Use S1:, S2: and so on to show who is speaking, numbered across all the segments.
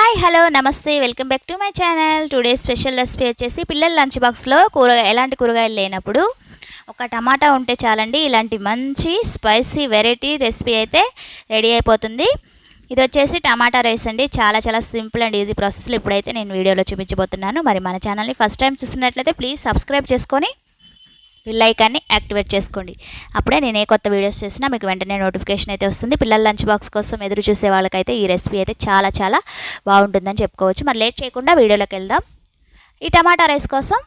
S1: Hi hello నమస్తే welcome back to my channel today special recipe వచ్చేసి పిల్లల lunch బాక్స్లో కూరగాయ ఎలాంటి కూరగాయలు లేనప్పుడు ఒక టమాటా ఉంటే చాలండి ఇలాంటి మంచి స్పైసీ వెరైటీ రెసిపీ అయితే రెడీ అయిపోతుంది. ఇది వచ్చేసి టమాటా రైస్ అండి. చాలా చాలా సింపుల్ అండ్ ఈజీ ప్రాసెస్లో ఇప్పుడైతే నేను వీడియోలో చూపించబోతున్నాను. మరి మన ఛానల్ని ఫస్ట్ టైం చూస్తున్నట్లయితే ప్లీజ్ సబ్స్క్రైబ్ చేసుకొని బిల్ ఐకాన్ని యాక్టివేట్ చేసుకోండి. అప్పుడే నేను ఏ కొత్త వీడియోస్ చేసినా మీకు వెంటనే నోటిఫికేషన్ అయితే వస్తుంది. పిల్లల లంచ్ బాక్స్ కోసం ఎదురు చూసే వాళ్ళకైతే ఈ రెసిపీ అయితే చాలా చాలా బాగుంటుందని చెప్పుకోవచ్చు. మరి లేట్ చేయకుండా వీడియోలోకి వెళ్దాం. ఈ టమాటా రైస్ కోసం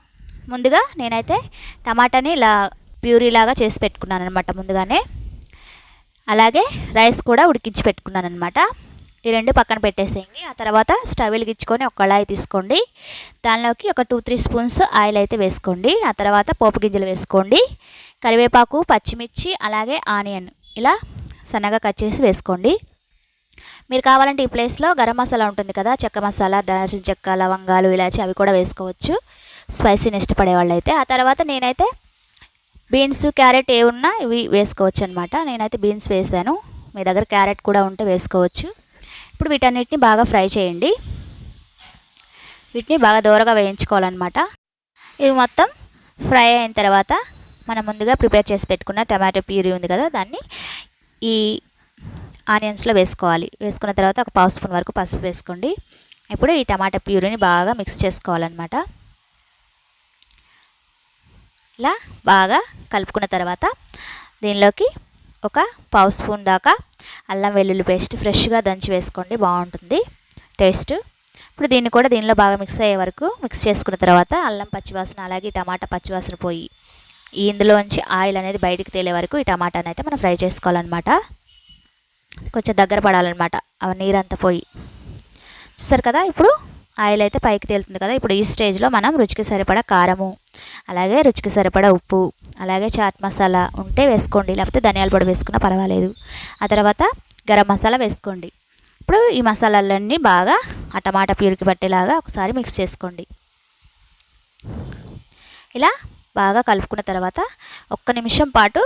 S1: ముందుగా నేనైతే టమాటాని ఇలా ప్యూరీ లాగా చేసి పెట్టుకున్నాను అనమాట ముందుగానే. అలాగే రైస్ కూడా ఉడికించి పెట్టుకున్నాను అనమాట ఈ రెండు పక్కన పెట్టేసేయండి. ఆ తర్వాత స్టవ్ వెలిగించుకొని ఒక కళాయి తీసుకోండి. దానిలోకి ఒక టూ త్రీ స్పూన్స్ ఆయిల్ అయితే వేసుకోండి. ఆ తర్వాత పోపు గింజలు వేసుకోండి. కరివేపాకు పచ్చిమిర్చి అలాగే ఆనియన్ ఇలా సన్నగా కట్ చేసి వేసుకోండి. మీరు కావాలంటే ఈ ప్లేస్లో గరం మసాలా ఉంటుంది కదా చెక్క మసాలా దాల్చిన చెక్క లవంగాలు ఇలాచి అవి కూడా వేసుకోవచ్చు. స్పైసీని ఇష్టపడే వాళ్ళు అయితే ఆ తర్వాత నేనైతే బీన్స్ క్యారెట్ ఏ ఉన్నా ఇవి వేసుకోవచ్చు అనమాట నేనైతే బీన్స్ వేసాను. మీ దగ్గర క్యారెట్ కూడా ఉంటే వేసుకోవచ్చు. ఇప్పుడు వీటన్నిటిని బాగా ఫ్రై చేయండి. వీటిని బాగా దూరగా వేయించుకోవాలన్నమాట. ఇవి మొత్తం ఫ్రై అయిన తర్వాత మనం ముందుగా ప్రిపేర్ చేసి పెట్టుకున్న టమాటో ప్యూరీ ఉంది కదా దాన్ని ఈ ఆనియన్స్లో వేసుకోవాలి. వేసుకున్న తర్వాత ఒక పావు స్పూన్ వరకు పసుపు వేసుకోండి. ఇప్పుడు ఈ టమాటా ప్యూరీని బాగా మిక్స్ చేసుకోవాలన్నమాట. ఇలా బాగా కలుపుకున్న తర్వాత దీనిలోకి ఒక పావు స్పూన్ దాకా అల్లం వెల్లుల్లి పేస్ట్ ఫ్రెష్గా దంచి వేసుకోండి బాగుంటుంది. టేస్ట్. ఇప్పుడు దీన్ని కూడా దీనిలో బాగా మిక్స్ అయ్యే వరకు మిక్స్ చేసుకున్న తర్వాత అల్లం పచ్చివాసన అలాగే టమాటా పచ్చివాసన పోయి ఇందులోంచి ఆయిల్ అనేది బయటికి తేలే వరకు ఈ టమాటాని అయితే మనం ఫ్రై చేసుకోవాలన్నమాట. కొంచెం దగ్గర పడాలన్నమాట అవి నీరంతా పోయి. చూసారు కదా ఇప్పుడు ఆయిల్ అయితే పైకి తేలుతుంది కదా ఇప్పుడు ఈ స్టేజ్లో మనం రుచికి సరిపడా కారము అలాగే రుచికి సరిపడా ఉప్పు అలాగే చాట్ మసాలా ఉంటే వేసుకోండి. లేకపోతే ధనియాల పొడి వేసుకున్నా పర్వాలేదు. ఆ తర్వాత గరం మసాలా వేసుకోండి. ఇప్పుడు ఈ మసాలాలన్నీ బాగా ఆ టమాటా ప్యూరికి పట్టేలాగా ఒకసారి మిక్స్ చేసుకోండి. ఇలా బాగా కలుపుకున్న తర్వాత ఒక్క నిమిషం పాటు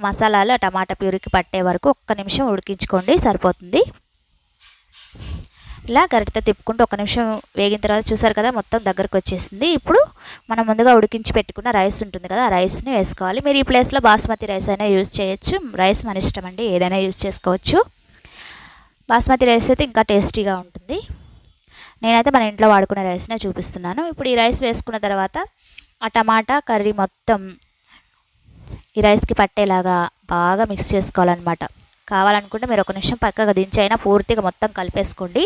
S1: మసాలాలు టమాటా ప్యూరికి పట్టే వరకు ఒక్క నిమిషం ఉడికించుకోండి. సరిపోతుంది. ఇలా గరిటతో తిప్పుకుంటూ ఒక నిమిషం వేగిన తర్వాత చూసారు కదా మొత్తం దగ్గరకు వచ్చేసింది. ఇప్పుడు మనం ముందుగా ఉడికించి పెట్టుకున్న రైస్ ఉంటుంది కదా ఆ రైస్ని వేసుకోవాలి. మీరు ఈ ప్లేస్లో బాస్మతి రైస్ అయినా యూజ్ చేయొచ్చు. రైస్ మన ఇష్టం అండి ఏదైనా యూజ్ చేసుకోవచ్చు. బాస్మతి రైస్ అయితే ఇంకా టేస్టీగా ఉంటుంది. నేనైతే మన ఇంట్లో వాడుకునే రైస్నే చూపిస్తున్నాను. ఇప్పుడు ఈ రైస్ వేసుకున్న తర్వాత ఆ టమాటా కర్రీ మొత్తం ఈ రైస్కి పట్టేలాగా బాగా మిక్స్ చేసుకోవాలన్నమాట. కావాలనుకుంటే మీరు ఒక నిమిషం పక్కగా దించైనా పూర్తిగా మొత్తం కలిపేసుకోండి.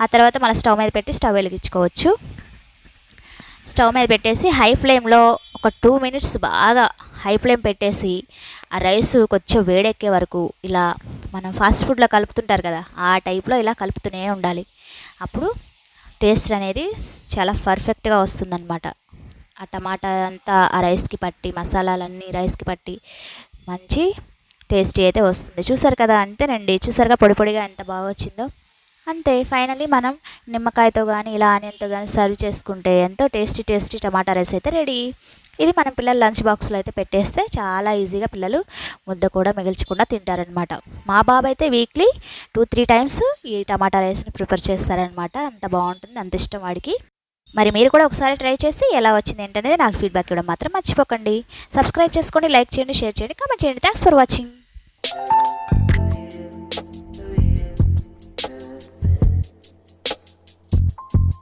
S1: ఆ తర్వాత మన స్టవ్ మీద పెట్టి స్టవ్ వెలిగించుకోవచ్చు. స్టవ్ మీద పెట్టేసి హై ఫ్లేమ్లో ఒక టూ మినిట్స్ బాగా హై ఫ్లేమ్ పెట్టేసి ఆ రైస్ కొంచెం వేడెక్కే వరకు ఇలా మనం ఫాస్ట్ ఫుడ్లో కలుపుతుంటారు కదా ఆ టైప్లో ఇలా కలుపుతూనే ఉండాలి. అప్పుడు టేస్ట్ అనేది చాలా పర్ఫెక్ట్గా వస్తుందన్నమాట. ఆ టమాటా అంతా ఆ రైస్కి పట్టి మసాలాలన్నీ రైస్కి పట్టి మంచి టేస్టీ అయితే వస్తుంది. చూసారు కదా అంతేనండి చూసారుగా పొడి పొడిగా ఎంత బాగా వచ్చిందో. అంతే. ఫైనలీ మనం నిమ్మకాయతో కానీ ఇలా ఆనియన్తో కానీ సర్వ్ చేసుకుంటే ఎంతో టేస్టీ టేస్టీ టమాటా రైస్ అయితే రెడీ. ఇది మనం పిల్లల లంచ్ బాక్స్లో అయితే పెట్టేస్తే చాలా ఈజీగా పిల్లలు ముద్ద కూడా మిగిల్చకుండా తింటారనమాట మా బాబు అయితే వీక్లీ టూ త్రీ టైమ్స్ ఈ టమాటా రైస్ని ప్రిపేర్ చేస్తారనమాట అంత బాగుంటుంది అంత ఇష్టం వాడికి. మరి మీరు కూడా ఒకసారి ట్రై చేసి ఎలా వచ్చింది ఏంటనేది నాకు ఫీడ్బ్యాక్ ఇవ్వడం మాత్రం మర్చిపోకండి. సబ్స్క్రైబ్ చేసుకోండి లైక్ చేయండి షేర్ చేయండి కామెంట్ చేయండి. Thanks for watching. Thank you.